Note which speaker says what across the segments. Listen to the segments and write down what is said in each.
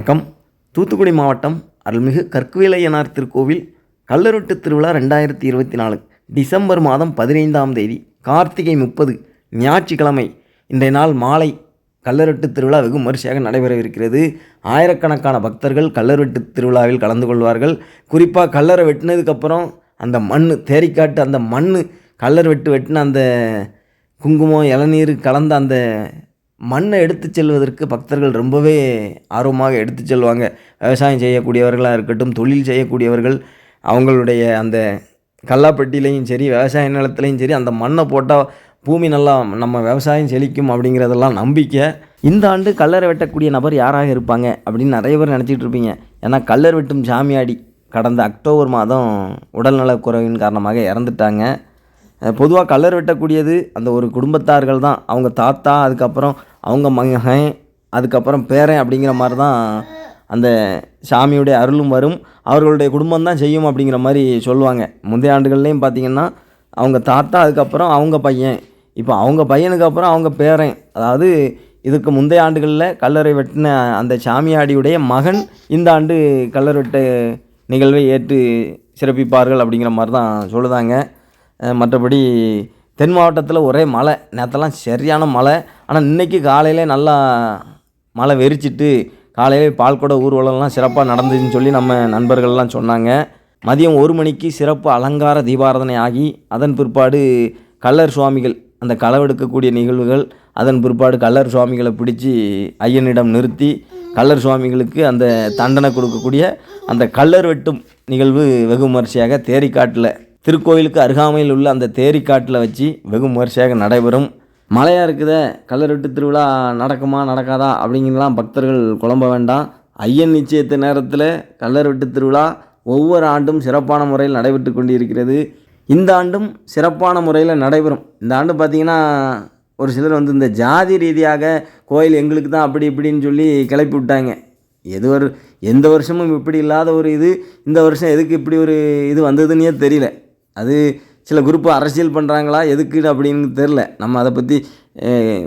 Speaker 1: வணக்கம். தூத்துக்குடி மாவட்டம் அருள்மிகு கற்குவேலையனார் திருக்கோவில் கல்லறுட்டு திருவிழா ரெண்டாயிரத்தி இருபத்தி நாலு டிசம்பர் மாதம் பதினைந்தாம் தேதி கார்த்திகை முப்பது ஞாயிற்றுக்கிழமை. இன்றைய நாள் மாலை கல்லறுட்டு திருவிழா வெகு விமரிசையாக நடைபெறவிருக்கிறது. ஆயிரக்கணக்கான பக்தர்கள் கல்லறுட்டு திருவிழாவில் கலந்து கொள்வார்கள். குறிப்பாக கல்லறை வெட்டினதுக்கப்புறம் அந்த மண் தேரிக்காட்டு அந்த மண் கல்லர் வெட்டு வெட்டின அந்த குங்குமம் இளநீர் கலந்த அந்த மண்ணை எடுத்து செல்வதற்கு பக்தர்கள் ரொம்பவே ஆர்வமாக எடுத்து செல்வாங்க. விவசாயம் செய்யக்கூடியவர்களாக இருக்கட்டும் தொழில் செய்யக்கூடியவர்கள் அவங்களுடைய அந்த கல்லாப்பட்டிலையும் சரி விவசாய நிலத்துலையும் சரி அந்த மண்ணை போட்டால் பூமி நல்லா நம்ம விவசாயம் செழிக்கும் அப்படிங்கிறதெல்லாம் நம்பிக்கை. இந்த ஆண்டு கல்லறை வெட்டக்கூடிய நபர் யாராக இருப்பாங்க அப்படின்னு நிறைய பேர் நினச்சிட்டு இருப்பீங்க. ஏன்னா கல்லர் வெட்டும் சாமியாடி கடந்த அக்டோபர் மாதம் உடல்நலக் குறைவின் காரணமாக இறந்துட்டாங்க. பொதுவாக கல்லர் வெட்டக்கூடியது அந்த ஒரு குடும்பத்தார்கள் தான். அவங்க தாத்தா அதுக்கப்புறம் அவங்க மகன் அதுக்கப்புறம் பேரன் அப்படிங்கிற மாதிரி தான் அந்த சாமியுடைய அருளும் வரும். அவர்களுடைய குடும்பம் தான் செய்யும் அப்படிங்கிற மாதிரி சொல்லுவாங்க. முந்தைய ஆண்டுகள்லேயும் பார்த்திங்கன்னா அவங்க தாத்தா அதுக்கப்புறம் அவங்க பையன். இப்போ அவங்க பையனுக்கு அப்புறம் அவங்க பேரன். அதாவது இதுக்கு முந்தைய ஆண்டுகளில் கல்லறை வெட்டின அந்த சாமியாடியுடைய மகன் இந்த ஆண்டு கல்லறை வெட்ட நிகழ்வை ஏற்று சிறப்பிப்பார்கள் அப்படிங்கிற மாதிரி தான் சொல்லுதாங்க மற்றபடி தென் மாவட்டத்தில் ஒரே மழை. நேற்றெல்லாம் சரியான மழை. ஆனால் இன்றைக்கி காலையிலே நல்லா மழை வெறிச்சிட்டு காலையிலே பால்குட ஊர்வலம்லாம் சிறப்பாக நடந்துச்சுன்னு சொல்லி நம்ம நண்பர்கள்லாம் சொன்னாங்க. மதியம் ஒரு மணிக்கு சிறப்பு அலங்கார தீபாராதனை ஆகி அதன் பிற்பாடு கல்லர் சுவாமிகள் அந்த களவெடுக்கக்கூடிய நிகழ்வுகள் அதன் பிற்பாடு கல்லர் சுவாமிகளை பிடிச்சி ஐயனிடம் நிறுத்தி கள்ளர் சுவாமிகளுக்கு அந்த தண்டனை கொடுக்கக்கூடிய அந்த கல்லர் வெட்டும் நிகழ்வு வெகு விமரிசையாக தேரிக்காட்டில் திருக்கோயிலுக்கு அருகாமையில் உள்ள அந்த தேரிக்காட்டில் வச்சு வெகு விமரிசையாக நடைபெறும். மழையாக இருக்குதே கல்லர் திருவிழா நடக்குமா நடக்காதா அப்படிங்கிறலாம் பக்தர்கள் குழம்ப வேண்டாம். ஐயன் நிச்சயத்த நேரத்தில் கல்லர் திருவிழா ஒவ்வொரு ஆண்டும் சிறப்பான முறையில் நடைபெற்று கொண்டு இருக்கிறது இந்த ஆண்டும் சிறப்பான முறையில் நடைபெறும். இந்த ஆண்டு பார்த்திங்கன்னா ஒரு சிலர் வந்து இந்த ஜாதி ரீதியாக கோயில் எங்களுக்கு தான் அப்படி இப்படின்னு சொல்லி கிளப்பி விட்டாங்க. எது ஒரு எந்த வருஷமும் இப்படி இல்லாத ஒரு இது இந்த வருஷம் எதுக்கு இப்படி ஒரு இது வந்ததுன்னே தெரியல. அது சில குரூப்பு அரசியல் பண்ணுறாங்களா எதுக்கு அப்படின்னு தெரில நம்ம அதை பற்றி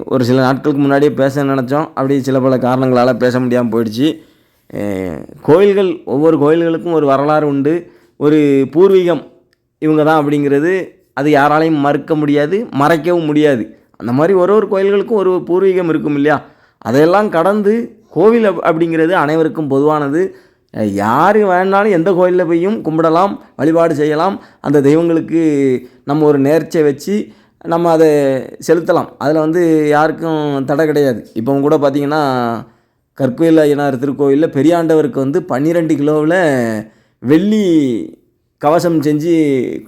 Speaker 1: ஒரு சில நாட்களுக்கு முன்னாடியே பேச நினச்சோம். அப்படி சில பல காரணங்களால் பேச முடியாமல் போயிடுச்சு. கோயில்கள் ஒவ்வொரு கோயில்களுக்கும் ஒரு வரலாறு உண்டு. ஒரு பூர்வீகம் இவங்க தான் அப்படிங்கிறது அது யாராலையும் மறுக்க முடியாது மறைக்கவும் முடியாது. அந்த மாதிரி ஒரு ஒரு கோயில்களுக்கும் ஒரு பூர்வீகம் இருக்கும் இல்லையா? அதையெல்லாம் கடந்து கோவில் அப்- அப்படிங்கிறது அனைவருக்கும் பொதுவானது. யார் வேணாலும் எந்த கோயிலில் போயும் கும்பிடலாம் வழிபாடு செய்யலாம். அந்த தெய்வங்களுக்கு நம்ம ஒரு நேர்ச்சை வச்சு நம்ம அதை செலுத்தலாம். அதில் வந்து யாருக்கும் தடை கிடையாது. இப்போ கூட பார்த்தீங்கன்னா கற்கோயில் ஐயனார் திருக்கோயிலில் பெரியாண்டவருக்கு வந்து பன்னிரெண்டு கிலோவில் வெள்ளி கவசம் செஞ்சு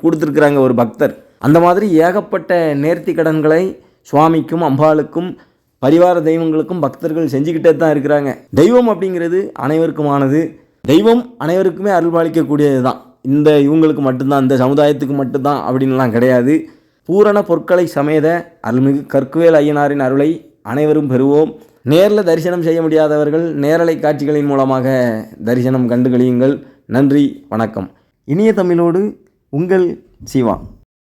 Speaker 1: கொடுத்துருக்குறாங்க ஒரு பக்தர். அந்த மாதிரி ஏகப்பட்ட நேர்த்தி கடன்களை சுவாமிக்கும் அம்பாளுக்கும் பரிவார தெய்வங்களுக்கும் பக்தர்கள் செஞ்சுக்கிட்டே தான் இருக்கிறாங்க. தெய்வம் அப்படிங்கிறது அனைவருக்குமானது. தெய்வம் அனைவருக்குமே அருள்பாலிக்கக்கூடியது தான் இந்த இவங்களுக்கு மட்டும்தான் இந்த சமுதாயத்துக்கு மட்டும்தான் அப்படின்லாம் கிடையாது. பூரண பொற்களை சமேத அருள்மிகு கற்குவேல் ஐயனாரின் அருளை அனைவரும் பெறுவோம். நேரில் தரிசனம் செய்ய முடியாதவர்கள் நேரலை காட்சிகளின் மூலமாக தரிசனம் கண்டு கழியுங்கள். நன்றி வணக்கம். இனிய தமிழோடு உங்கள் சிவா.